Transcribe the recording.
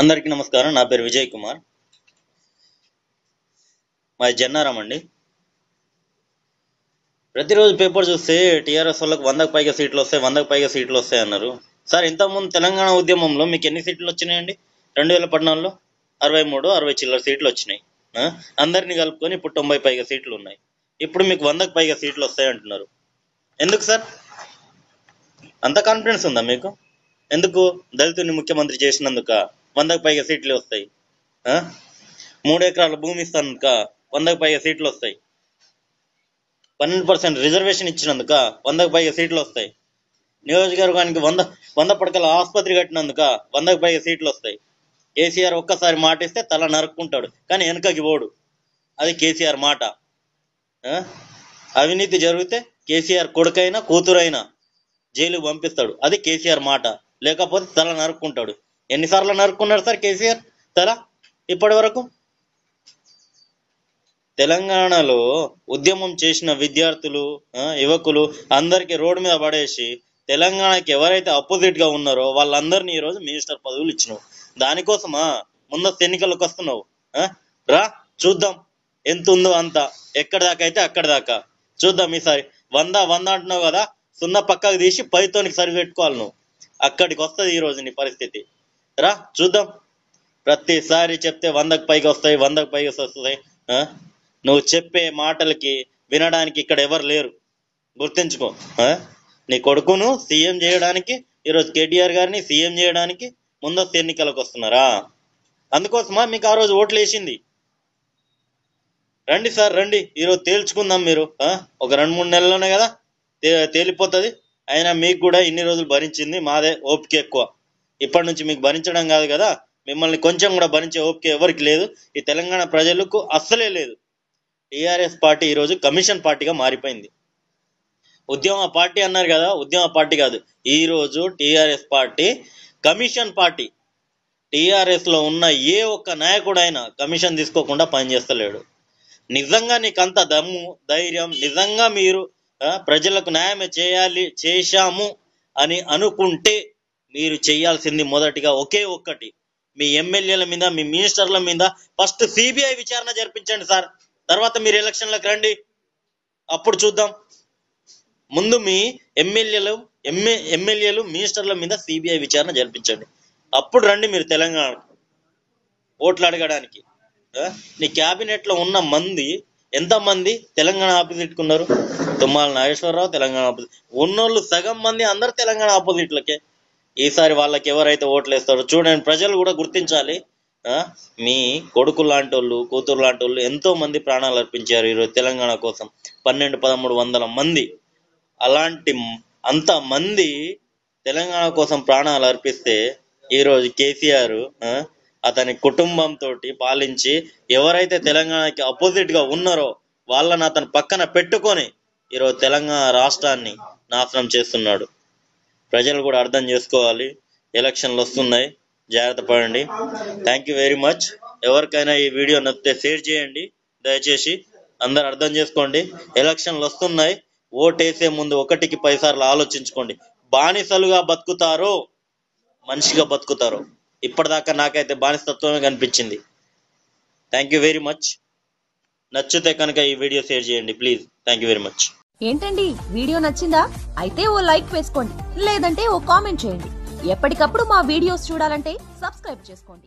అందరికీ నమస్కారం. నా పేరు విజయ్ కుమార్. మాది జన్నారం అండి. ప్రతిరోజు పేపర్ చూస్తే టీఆర్ఎస్ వాళ్ళకి వందకు పైగా సీట్లు వస్తాయి వందకు పైగా సీట్లు వస్తాయి అన్నారు. సార్ ఇంతకుముందు తెలంగాణ ఉద్యమంలో మీకు ఎన్ని సీట్లు వచ్చినాయండి? రెండు వేల పద్నాలుగులో అరవై మూడు అరవై చిల్లర సీట్లు వచ్చినాయి. అందరినీ కలుపుకొని ఇప్పుడు తొంభై పైగా సీట్లు ఉన్నాయి. ఇప్పుడు మీకు వందకు పైగా సీట్లు వస్తాయి అంటున్నారు ఎందుకు సార్? అంత కాన్ఫిడెన్స్ ఉందా మీకు? ఎందుకు దళితుని ముఖ్యమంత్రి చేసినందుక వందకు పైగా సీట్లు వస్తాయి? ఆ? మూడు ఎకరాల భూమి ఇస్తానుక వందకు పైగా సీట్లు వస్తాయి. పన్నెండు పర్సెంట్ రిజర్వేషన్ ఇచ్చినందుక వందకు పైగా సీట్లు వస్తాయి. నియోజకవర్గానికి వంద వంద పడకల ఆసుపత్రి కట్టినందుక వందకు పైగా సీట్లు వస్తాయి. కేసీఆర్ ఒక్కసారి మాట ఇస్తే తల నరుక్కుంటాడు. కానీ వెనకకి పోడు. అది కేసీఆర్ మాట. అవినీతి జరిగితే కేసీఆర్ కొడుకైనా కూతురైనా జైలు పంపిస్తాడు. అది కేసీఆర్ మాట. లేకపోతే తల నరుక్కుంటాడు. ఎన్నిసార్లు నరుక్కున్నాడు సార్ కేసీఆర్? తల? ఇప్పటి వరకు? తెలంగాణలో ఉద్యమం చేసిన విద్యార్థులు ఆ, యువకులు అందరికీ రోడ్డు మీద పడేసి తెలంగాణకి ఎవరైతే అపోజిట్గా ఉన్నారో వాళ్ళందరినీ ఈ రోజు మినిస్టర్ పదవులు ఇచ్చినావు. దానికోసమా? ముందస్తు ఎన్నికలకు వస్తున్నావు. రా చూద్దాం. ఎంత ఉందో అంత ఎక్కడి దాకా అయితే అక్కడి దాకా. చూద్దాం ఈసారి. వంద వంద అంటున్నావు కదా సున్నా పక్కకు తీసి పైతోనికి సరి పెట్టుకోవాలి నువ్వు. అక్కడికి వస్తుంది ఈ రోజు నీ పరిస్థితి. రా చూద్దాం. ప్రతిసారి చెప్తే వందకు పైకి వస్తాయి వందకు పైకి వస్తాయి. నువ్వు చెప్పే మాటలకి వినడానికి ఇక్కడ ఎవరు లేరు. గుర్తించుకో. ఆ? నీ కొడుకును సీఎం చేయడానికి ఈరోజు కేటీఆర్ గారిని సీఎం చేయడానికి ముందస్తు ఎన్నికలకు వస్తున్నారా? అందుకోసమా మీకు ఆ రోజు ఓట్లు వేసింది? రండి సార్ రండి. ఈరోజు తేల్చుకుందాం మీరు ఒక రెండు మూడు నెలల్లోనే కదా? తేలిపోతుంది. అయినా మీకు కూడా ఇన్ని రోజులు భరించింది మాదే ఓపిక ఎక్కువ. ఇప్పటి నుంచి మీకు భరించడం కాదు కదా? మిమ్మల్ని కొంచెం కూడా భరించే ఓపిక ఎవరికి లేదు. ఈ తెలంగాణ ప్రజలకు అస్సలే లేదు. టీఆర్ఎస్ పార్టీ ఈరోజు కమిషన్ పార్టీగా మారిపోయింది. ఉద్యమ పార్టీ అన్నారు కదా? ఉద్యమ పార్టీ కాదు. ఈరోజు టీఆర్ఎస్ పార్టీ కమిషన్ పార్టీ. టీఆర్ఎస్లో ఉన్న ఏ ఒక్క నాయకుడైనా కమిషన్ తీసుకోకుండా పనిచేస్తలేడు. నిజంగా నీకు అంత దమ్ము ధైర్యం నిజంగా మీరు ప్రజలకు న్యాయం చేయాలి చేశాము అని అనుకుంటే మీరు చేయాల్సింది మొదటిగా ఒకే ఒక్కటి. మీ ఎమ్మెల్యేల మీద మీ మినిస్టర్ల మీద ఫస్ట్ సిబిఐ విచారణ జరిపించండి సార్. తర్వాత మీరు ఎలక్షన్లకు రండి. అప్పుడు చూద్దాం. ముందు మీ ఎమ్మెల్యేలు ఎంఏ ఎమ్మెల్యేలు మినిస్టర్ల మీద సిబిఐ విచారణ జరిపించండి. అప్పుడు రండి మీరు తెలంగాణ ఓట్లు అడగడానికి. నీ క్యాబినెట్లో ఉన్న మంది ఎంత మంది తెలంగాణ ఆపోజిట్ ఉన్నారు తుమ్మాల నాగేశ్వరరావు తెలంగాణ ఆపోజిట్ ఉన్నోళ్ళు సగం మంది అందరు తెలంగాణ ఆపోజిట్లకే ఈసారి వాళ్ళకి ఎవరైతే ఓట్లు వేస్తారో చూడండి ప్రజలు కూడా గుర్తించాలి. ఆ? మీ కొడుకు లాంటి వాళ్ళు కూతురు లాంటి వాళ్ళు ఎంతో మంది ప్రాణాలు అర్పించారు ఈరోజు తెలంగాణ కోసం. పన్నెండు పదమూడు వందల మంది. అలాంటి అంత మంది తెలంగాణ కోసం ప్రాణాలు అర్పిస్తే ఈరోజు కేసీఆర్ అతని కుటుంబంతో పాలించి ఎవరైతే తెలంగాణకి అపోజిట్గా ఉన్నారో వాళ్ళని అతను పక్కన పెట్టుకొని ఈరోజు తెలంగాణ రాష్ట్రాన్ని నాశనం చేస్తున్నాడు. ప్రజలు కూడా అర్థం చేసుకోవాలి. ఎలక్షన్లు వస్తున్నాయి. జాగ్రత్త పడండి. థ్యాంక్ యూ వెరీ మచ్ ఎవరికైనా ఈ వీడియో నచ్చితే షేర్ చేయండి. దయచేసి అందరు అర్థం చేసుకోండి. ఎలక్షన్లు వస్తున్నాయి. ఓటేసే ముందు ఒకటికి పైసార్లు ఆలోచించుకోండి. బానిసలుగా బతుకుతారో మనిషిగా బతుకుతారో. ఇప్పటిదాకా నాకైతే బానిసత్వమే కనిపించింది. థ్యాంక్ యూ వెరీ మచ్ నచ్చితే కనుక ఈ వీడియో షేర్ చేయండి please thank you very much ఏంటండి? వీడియో నచ్చిందా? అయితే ఓ లైక్ వేసుకోండి లేదంటే ఓ కామెంట్ చేయండి. ఎప్పటికప్పుడు మా వీడియోస్ చూడాలంటే సబ్స్క్రైబ్ చేసుకోండి.